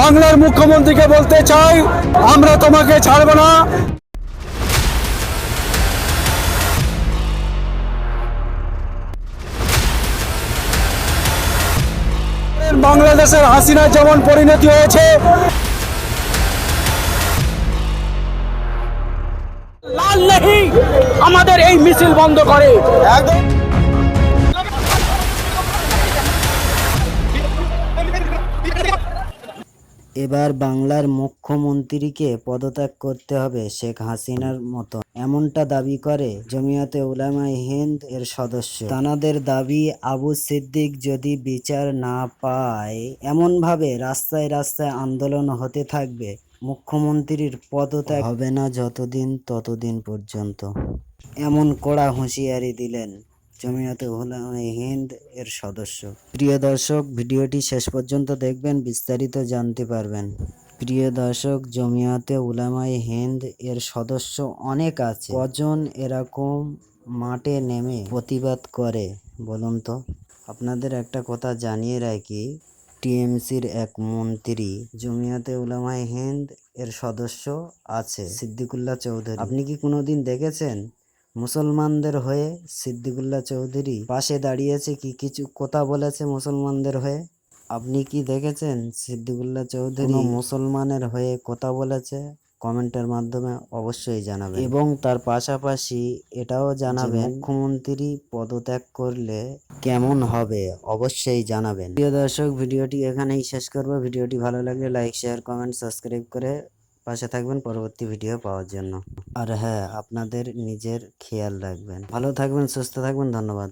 বাংলার মুখ্যমন্ত্রীকে বলতে চাই আমরা তোমাকে ছাড়ব না। বাংলাদেশের হাসিনা যেমন পরিণতি হয়েছে লাল নেই আমাদের এই মিছিল বন্ধ করে। এবার বাংলার মুখ্যমন্ত্রীকে পদত্যাগ করতে হবে শেখ হাসিনার মতো। এমনটা দাবি করে জমিয়তে উলামায়ে হিন্দ এর সদস্য। তানাদের দাবি, আবু সিদ্দিক যদি বিচার না পায়, এমনভাবে রাস্তায় রাস্তায় আন্দোলন হতে থাকবে। মুখ্যমন্ত্রীর পদত্যাগ হবে না যতদিন, ততদিন পর্যন্ত। এমন কড়া হুঁশিয়ারি দিলেন জমিয়তে উলামায়ে হিন্দ এর সদস্য। প্রিয় দর্শক, ভিডিওটি শেষ পর্যন্ত দেখবেন, বিস্তারিত জানতে পারবেন। প্রিয় দর্শক, জমিয়তে উলামায়ে হিন্দ এর সদস্য অনেক আছে। কজন এরকম মাঠে নেমে প্রতিবাদ করে, বলুন তো? আপনাদের একটা কথা জানিয়ে রাখি, টিএমসির এক মন্ত্রী জমিয়াতে উলামায়ে হিন্দ এর সদস্য আছে, সিদ্দিকুল্লাহ চৌধুরী। আপনি কি কোনোদিন দেখেছেন? মুসলমানদের হয়ে সিদ্দিকুল্লাহ চৌধুরী পাশে দাঁড়িয়েছে কি কিছু কথা বলেছে মুসলমানদের হয়ে? আপনি কি দেখেছেন সিদ্দিকুল্লাহ চৌধুরী মুসলমানের হয়ে কথা বলেছে? কমেন্টের মাধ্যমে অবশ্যই জানাবেন। এবং তার পাশাপাশি এটাও জানাবেন মুখ্যমন্ত্রী পদত্যাগ করলে কেমন হবে অবশ্যই জানাবেন। প্রিয় দর্শক ভিডিওটি এখানেই শেষ করব। ভিডিওটি ভালো লাগলে লাইক শেয়ার কমেন্ট সাবস্ক্রাইব করে পাশে থাকবেন পরবর্তী ভিডিও পাওয়ার জন্য। আর হ্যাঁ আপনাদের নিজের খেয়াল রাখবেন। ভালো থাকবেন, সুস্থ থাকবেন, ধন্যবাদ।